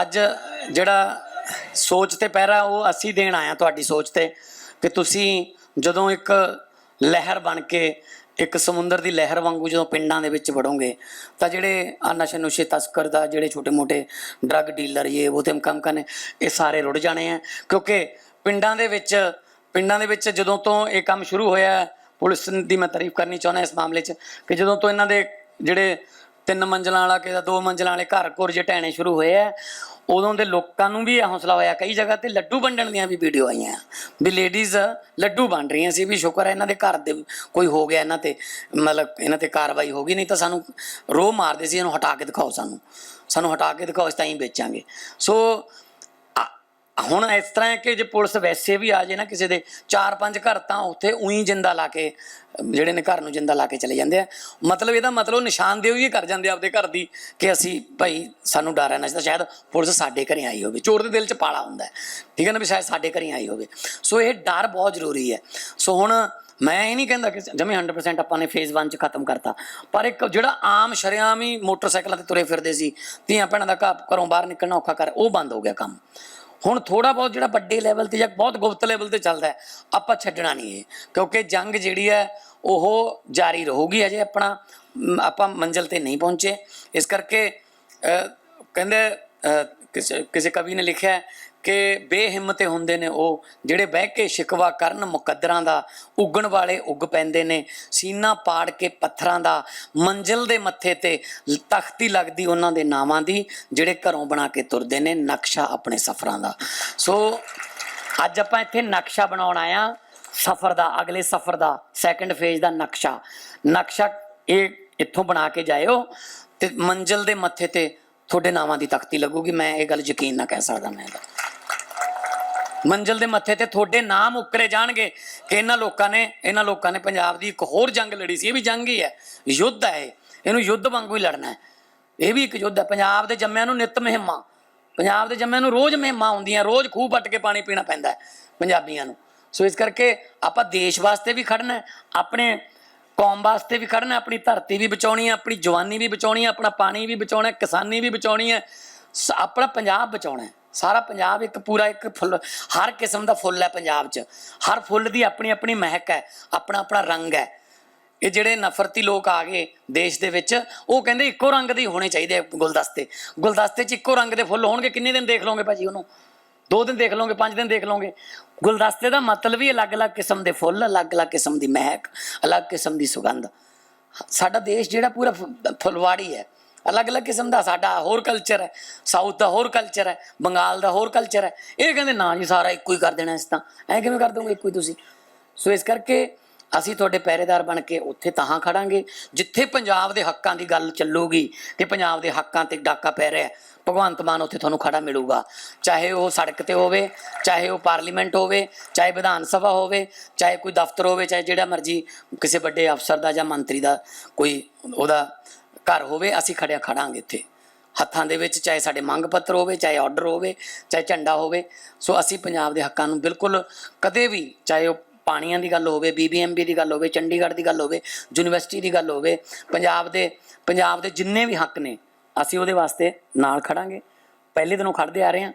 ਅੱਜ ਜਿਹੜਾ ਸੋਚ ਤੇ ਪਹਿਰਾ ਉਹ ਅਸੀਂ ਦੇਣ ਆਇਆ ਤੁਹਾਡੀ ਸੋਚ ਤੇ ਕਿ ਤੁਸੀਂ ਜਦੋਂ ਇੱਕ ਲਹਿਰ ਬਣ ਕੇ, ਇੱਕ ਸਮੁੰਦਰ ਦੀ ਲਹਿਰ ਵਾਂਗੂ ਜਦੋਂ ਪਿੰਡਾਂ ਦੇ ਵਿੱਚ ਵੜੋਗੇ, ਤਾਂ ਜਿਹੜੇ ਆ ਨਸ਼ੇ ਨੁਸ਼ੇ ਤਸਕਰ ਦਾ, ਜਿਹੜੇ ਛੋਟੇ-ਮੋਟੇ ਡਰੱਗ ਡੀਲਰ ਇਹ ਉਹ ਤੇ ਕੰਮ ਕਰਨੇ ਇਹ ਸਾਰੇ ਰੁੜ ਜਾਣੇ ਆ। ਕਿਉਂਕਿ ਪਿੰਡਾਂ ਦੇ ਵਿੱਚ, ਪਿੰਡਾਂ ਦੇ ਵਿੱਚ ਜਦੋਂ ਤੋਂ ਇਹ ਕੰਮ ਸ਼ੁਰੂ ਹੋਇਆ, ਪੁਲਿਸ ਦੀ ਮੈਂ ਤਾਰੀਫ ਕਰਨੀ ਚਾਹੁੰਦਾ ਇਸ ਮਾਮਲੇ 'ਚ ਕਿ ਜਦੋਂ ਤੋਂ ਇਹਨਾਂ ਦੇ ਜਿਹੜੇ ਤਿੰਨ ਮੰਜ਼ਲਾਂ ਵਾਲਾ ਕਿਸੇ ਦਾ, ਦੋ ਮੰਜ਼ਲਾਂ ਵਾਲੇ ਘਰ ਘੁਰ ਜੇ ਢਹਿਣੇ ਸ਼ੁਰੂ ਹੋਏ ਆ। ਉਦੋਂ ਦੇ ਲੋਕਾਂ ਨੂੰ ਵੀ ਇਹ ਹੌਸਲਾ ਹੋਇਆ, ਕਈ ਜਗ੍ਹਾ ਤੇ ਲੱਡੂ ਵੰਡਣ ਦੀਆਂ ਵੀ ਵੀਡੀਓ ਆਈਆਂ। ਵੀ ਲੇਡੀਜ਼ ਲੱਡੂ ਵੰਡ ਰਹੀਆਂ ਸੀ, ਵੀ ਸ਼ੁਕਰ ਹੈ ਇਹਨਾਂ ਦੇ ਘਰ ਦੇ ਕੋਈ ਹੋ ਗਿਆ, ਇਹਨਾਂ ਤੇ ਮਤਲਬ ਇਹਨਾਂ ਤੇ ਕਾਰਵਾਈ ਹੋ ਗਈ, ਨਹੀਂ ਤਾਂ ਸਾਨੂੰ ਰੋਹ ਮਾਰਦੇ ਸੀ, ਇਹਨੂੰ ਹਟਾ ਕੇ ਦਿਖਾਓ ਸਾਨੂੰ। ਸਾਨੂੰ ਹਟਾ ਕੇ ਦਿਖਾਓ ਇਸ ਤਾਂ ਹੀ ਵੇਚਾਂਗੇ। ਸੋ ਹੁਣ ਇਸ ਤਰ੍ਹਾਂ ਹੈ ਕਿ ਜੇ ਪੁਲਿਸ ਵੈਸੇ ਵੀ ਆ ਜੇ ਨਾ ਕਿਸੇ ਦੇ ਚਾਰ ਪੰਜ ਘਰ, ਤਾਂ ਉੱਥੇ ਉਹੀ ਜਿੰਦਾ ਲਾ ਕੇ, ਜਿਹੜੇ ਨੇ ਘਰ ਨੂੰ ਜਿੰਦਾ ਲਾ ਕੇ ਚਲੇ ਜਾਂਦੇ ਆ। ਮਤਲਬ ਇਹਦਾ ਮਤਲਬ ਨਿਸ਼ਾਨਦੇਹੀ ਹੀ ਕਰ ਜਾਂਦੇ ਆ ਆਪਦੇ ਘਰ ਦੀ ਕਿ ਅਸੀਂ ਭਾਈ ਸਾਨੂੰ ਡਰ ਹੈ ਨਾ ਸ਼ਾਇਦ ਪੁਲਿਸ ਸਾਡੇ ਘਰੇ ਆਈ ਹੋਵੇ। ਚੋਰ ਦੇ ਦਿਲ 'ਚ ਪਾਲਾ ਹੁੰਦਾ ਠੀਕ ਹੈ ਨਾ ਵੀ ਸ਼ਾਇਦ ਸਾਡੇ ਘਰੇ ਆਈ ਹੋਵੇ। ਸੋ ਇਹ ਡਰ ਬਹੁਤ ਜ਼ਰੂਰੀ ਹੈ। ਸੋ ਹੁਣ ਮੈਂ ਇਹ ਨਹੀਂ ਕਹਿੰਦਾ ਕਿ ਜਮੇ 100% ਆਪਾਂ ਨੇ ਫੇਜ਼ 1 ਚ ਖਤਮ ਕਰਤਾ। ਪਰ ਇੱਕ ਜਿਹੜਾ ਆਮ ਸ਼ਰਿਆਮ ਹੀ ਮੋਟਰਸਾਈਕਲਾਂ ਤੇ ਤੁਰੇ ਫਿਰਦੇ ਸੀ, ਧੀਆਂ ਭੈਣਾਂ ਦਾ ਘਰ- ਘਰੋਂ ਬਾਹਰ ਨਿਕਲਣਾ ਔਖਾ ਕਰ, ਉਹ ਬੰਦ ਹੋ ਗਿਆ ਕੰਮ। ਹੁਣ ਥੋੜਾ ਬਹੁਤ ਜਿਹੜਾ ਵੱਡੇ ਲੈਵਲ ਤੇ ਜਾਂ ਬਹੁਤ ਗੁਪਤ ਲੈਵਲ ਤੇ ਚੱਲਦਾ ਹੈ, ਆਪਾਂ ਛੱਡਣਾ ਨਹੀਂ ਇਹ, ਕਿਉਂਕਿ ਜੰਗ ਜਿਹੜੀ ਹੈ ਉਹ ਜਾਰੀ ਰਹੂਗੀ ਅਜੇ ਆਪਣਾ ਆਪਾਂ ਮੰਜ਼ਿਲ ਤੇ ਨਹੀਂ ਪਹੁੰਚੇ। ਇਸ ਕਰਕੇ ਕਹਿੰਦੇ ਕਿਸੇ ਕਿਸੇ ਕਵੀ ਨੇ ਲਿਖਿਆ ਕਿ ਬੇਹਿੰਮਤੇ ਹੁੰਦੇ ਨੇ ਉਹ, ਜਿਹੜੇ ਬਹਿ ਕੇ ਸ਼ਿਕਵਾ ਕਰਨ ਮੁਕੱਦਰਾਂ ਦਾ, ਉੱਗਣ ਵਾਲੇ ਉੱਗ ਪੈਂਦੇ ਨੇ, ਸੀਨਾ ਪਾੜ ਕੇ ਪੱਥਰਾਂ ਦਾ, ਮੰਜ਼ਿਲ ਦੇ ਮੱਥੇ ਤੇ ਤਖਤੀ ਲੱਗਦੀ ਉਹਨਾਂ ਦੇ ਨਾਵਾਂ ਦੀ, ਜਿਹੜੇ ਘਰੋਂ ਬਣਾ ਕੇ ਤੁਰਦੇ ਨੇ ਨਕਸ਼ਾ ਆਪਣੇ ਸਫ਼ਰਾਂ ਦਾ। ਸੋ, ਅੱਜ ਆਪਾਂ ਇੱਥੇ ਨਕਸ਼ਾ ਬਣਾਉਣ ਆਇਆ ਸਫ਼ਰ ਦਾ, ਅਗਲੇ ਸਫ਼ਰ ਦਾ ਸੈਕੰਡ ਫੇਜ਼ ਦਾ ਨਕਸ਼ਾ। ਨਕਸ਼ਾ ਇਹ ਇੱਥੋਂ ਬਣਾ ਕੇ ਜਾਇਓ ਤੇ ਮੰਜ਼ਿਲ ਦੇ ਮੱਥੇ ਤੇ ਤੁਹਾਡੇ ਨਾਵਾਂ ਦੀ ਤਖਤੀ ਲੱਗੂਗੀ। ਮੈਂ ਇਹ ਗੱਲ ਯਕੀਨ ਨਾ ਕਹਿ ਸਕਦਾ ਮੈਂ ਇਹਦਾ। ਮੰਜ਼ਿਲ ਦੇ ਮੱਥੇ ਤੇ ਤੁਹਾਡੇ ਨਾਮ ਉਕਰੇ ਜਾਣਗੇ ਕਿ ਇਹਨਾਂ ਲੋਕਾਂ ਨੇ, ਇਹਨਾਂ ਲੋਕਾਂ ਨੇ ਪੰਜਾਬ ਦੀ ਇੱਕ ਹੋਰ ਜੰਗ ਲੜੀ ਸੀ। ਇਹ ਵੀ ਜੰਗ ਹੀ ਹੈ, ਯੁੱਧ ਹੈ ਇਹ। ਇਹਨੂੰ ਯੁੱਧ ਵਾਂਗੂ ਹੀ ਲੜਨਾ ਹੈ। ਇਹ ਵੀ ਇੱਕ ਯੁੱਧ ਹੈ। ਪੰਜਾਬ ਦੇ ਜੰਮਿਆਂ ਨੂੰ ਨਿਤ ਮਹਿਮਾ, ਪੰਜਾਬ ਦੇ ਜੰਮਿਆਂ ਨੂੰ ਰੋਜ਼ ਮਹਿਮਾ ਹੁੰਦੀਆਂ, ਰੋਜ਼ ਖੂਹ ਪੱਟ ਕੇ ਪਾਣੀ ਪੀਣਾ ਪੈਂਦਾ ਹੈ ਪੰਜਾਬੀਆਂ ਨੂੰ। ਸੋ ਇਸ ਕਰਕੇ ਆਪਾਂ ਦੇਸ਼ ਵਾਸਤੇ ਵੀ ਖੜਨਾ ਹੈ, ਆਪਣੇ ਕੌਮ ਵਾਸਤੇ ਵੀ ਖੜਨਾ ਆਪਣੀ ਧਰਤੀ ਵੀ ਬਚਾਉਣੀ ਹੈ, ਆਪਣੀ ਜਵਾਨੀ ਵੀ ਬਚਾਉਣੀ ਹੈ, ਆਪਣਾ ਪਾਣੀ ਵੀ ਬਚਾਉਣਾ ਹੈ, ਕਿਸਾਨੀ ਵੀ ਬਚਾਉਣੀ ਹੈ, ਸ- ਆਪਣਾ ਪੰਜਾਬ ਬਚਾਉਣਾ ਹੈ। ਸਾਰਾ ਪੰਜਾਬ ਇੱਕ ਪੂਰਾ ਇੱਕ ਫੁੱਲ, ਹਰ ਕਿਸਮ ਦਾ ਫੁੱਲ ਹੈ ਪੰਜਾਬ 'ਚ। ਹਰ ਫੁੱਲ ਦੀ ਆਪਣੀ ਆਪਣੀ ਮਹਿਕ ਹੈ, ਆਪਣਾ ਆਪਣਾ ਰੰਗ ਹੈ। ਇਹ ਜਿਹੜੇ ਨਫ਼ਰਤੀ ਲੋਕ ਆ ਗਏ ਦੇਸ਼ ਦੇ ਵਿੱਚ, ਉਹ ਕਹਿੰਦੇ ਇੱਕੋ ਰੰਗ ਦੇ ਹੋਣੇ ਚਾਹੀਦੇ ਗੁਲਦਸਤੇ। ਗੁਲਦਸਤੇ 'ਚ ਇੱਕੋ ਰੰਗ ਦੇ ਫੁੱਲ ਹੋਣਗੇ, ਕਿੰਨੇ ਦਿਨ ਦੇਖ ਲਓਗੇ ਭਾਜੀ ਉਹਨੂੰ? ਦੋ ਦਿਨ ਦੇਖ ਲਓਗੇ, ਪੰਜ ਦਿਨ ਦੇਖ ਲਓਗੇ। ਗੁਲਦਸਤੇ ਦਾ ਮਤਲਬ ਹੀ ਅਲੱਗ-ਅਲੱਗ ਕਿਸਮ ਦੇ ਫੁੱਲ ਅਲੱਗ-ਅਲੱਗ ਕਿਸਮ ਦੀ ਮਹਿਕ, ਅਲੱਗ ਕਿਸਮ ਦੀ ਸੁਗੰਧ। ਸਾਡਾ ਦੇਸ਼ ਜਿਹੜਾ ਪੂਰਾ ਫੁਲਵਾੜੀ ਹੈ। ਅਲੱਗ-ਅਲੱਗ ਕਿਸਮ ਦਾ, ਸਾਡਾ ਹੋਰ ਕਲਚਰ ਹੈ ਸਾਊਥ ਦਾ ਹੋਰ ਕਲਚਰ ਹੈ, ਬੰਗਾਲ ਦਾ ਹੋਰ ਕਲਚਰ ਹੈ। ਇਹ ਕਹਿੰਦੇ, ਨਾ ਜੀ, ਸਾਰਾ ਇੱਕੋ ਹੀ ਕਰ ਦੇਣਾ ਇਸ ਤਾਂ। ਐ ਕਿਵੇਂ ਕਰ ਦੋਗੇ ਇੱਕੋ ਹੀ ਤੁਸੀਂ? ਸੋ ਇਸ ਕਰਕੇ ਅਸੀਂ ਤੁਹਾਡੇ ਪਹਿਰੇਦਾਰ ਬਣ ਕੇ ਉੱਥੇ ਤਾਂ ਖੜਾਂਗੇ, ਜਿੱਥੇ ਪੰਜਾਬ ਦੇ ਹੱਕਾਂ ਦੀ ਗੱਲ ਚੱਲੂਗੀ ਕਿ ਪੰਜਾਬ ਦੇ ਹੱਕਾਂ ਤੇ ਡਾਕਾ ਪੈ ਰਿਹਾ ਭਗਵੰਤ ਮਾਨ ਉੱਥੇ ਤੁਹਾਨੂੰ ਖੜਾ ਮਿਲੂਗਾ। ਚਾਹੇ ਉਹ ਸੜਕ ਤੇ ਹੋਵੇ, ਚਾਹੇ ਉਹ ਪਾਰਲੀਮੈਂਟ ਹੋਵੇ, ਚਾਹੇ ਵਿਧਾਨ ਸਭਾ ਹੋਵੇ, ਚਾਹੇ ਕੋਈ ਦਫ਼ਤਰ ਹੋਵੇ, ਚਾਹੇ ਜਿਹੜਾ ਮਰਜ਼ੀ ਕਿਸੇ ਵੱਡੇ ਅਫਸਰ ਦਾ ਜਾਂ ਮੰਤਰੀ ਦਾ ਕੋਈ ਉਹਦਾ ਘਰ ਹੋਵੇ, ਅਸੀਂ ਖੜਿਆ ਖੜਾਂਗੇ ਇੱਥੇ। ਹੱਥਾਂ ਦੇ ਵਿੱਚ ਚਾਹੇ ਸਾਡੇ ਮੰਗ ਪੱਤਰ ਹੋਵੇ, ਚਾਹੇ ਆਰਡਰ ਹੋਵੇ, ਚਾਹੇ ਝੰਡਾ ਹੋਵੇ। ਸੋ ਅਸੀਂ ਪੰਜਾਬ ਦੇ ਹੱਕਾਂ ਨੂੰ ਬਿਲਕੁਲ ਕਦੇ ਵੀ, ਚਾਹੇ ਉਹ ਪਾਣੀਆਂ ਦੀ ਗੱਲ ਹੋਵੇ ਬੀਬੀਐਮਬੀ ਦੀ ਗੱਲ ਹੋਵੇ, ਚੰਡੀਗੜ੍ਹ ਦੀ ਗੱਲ ਹੋਵੇ, ਯੂਨੀਵਰਸਿਟੀ ਦੀ ਗੱਲ ਹੋਵੇ, ਪੰਜਾਬ ਦੇ ਪੰਜਾਬ ਦੇ ਜਿੰਨੇ ਵੀ ਹੱਕ ਨੇ, ਅਸੀਂ ਉਹਦੇ ਵਾਸਤੇ ਨਾਲ ਖੜਾਂਗੇ। ਪਹਿਲੇ ਦਿਨੋਂ ਖੜਦੇ ਆ ਰਹੇ ਹਾਂ।